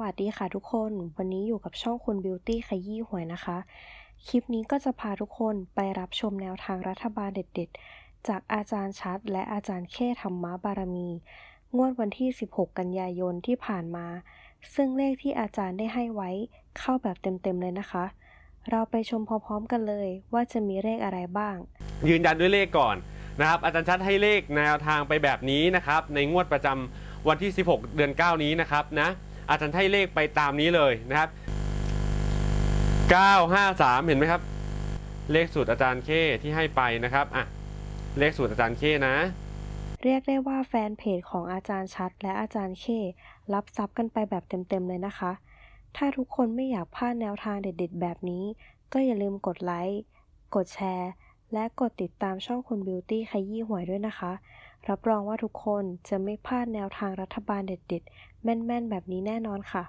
วัสดีค่ะทุกคน วันนี้อยู่กับช่องคุณบิวตี้ขยี้หวยนะคะ คลิปนี้ก็จะพาทุกคนไปรับชมแนวทางรัฐบาลเด็ดๆ จากอาจารย์ชัด และอาจารย์เข้ธรรมบารมี งวดวันที่ 16 กันยายนที่ผ่านมา ซึ่งเลขที่อาจารย์ได้ให้ไว้เข้าแบบเต็มๆเลยนะคะ เราไปชมพร้อมๆกันเลยว่าจะมีเลขอะไรบ้าง ยืนยันด้วยเลขก่อนนะครับอาจารย์ชัดให้เลขแนวทางไปแบบนี้นะครับในงวดประจำวันที่ 16 เดือน 9 นี้นะครับนะ อาจารย์ให้เลขไปตามนี้เลยนะครับ 953 เห็นไหมครับ เลขสูตรอาจารย์เคที่ให้ไปนะครับอะเลขสูตรอาจารย์เคนะ เรียกได้ว่าแฟนเพจของอาจารย์ชัด และอาจารย์เครับทรัพย์กันไปแบบเต็มๆเลยนะคะ ถ้าทุกคนไม่อยากพลาดแนวทางเด็ดๆ แบบนี้ ก็อย่าลืมกดไลค์ กดแชร์ และกดติดตามช่องคุณบิวตี้ขยี้หวยด้วยนะคะ รับรองว่าทุกคนจะไม่พลาดแนวทางรัฐบาลเด็ดๆ แม่นๆ แบบนี้แน่นอนค่ะ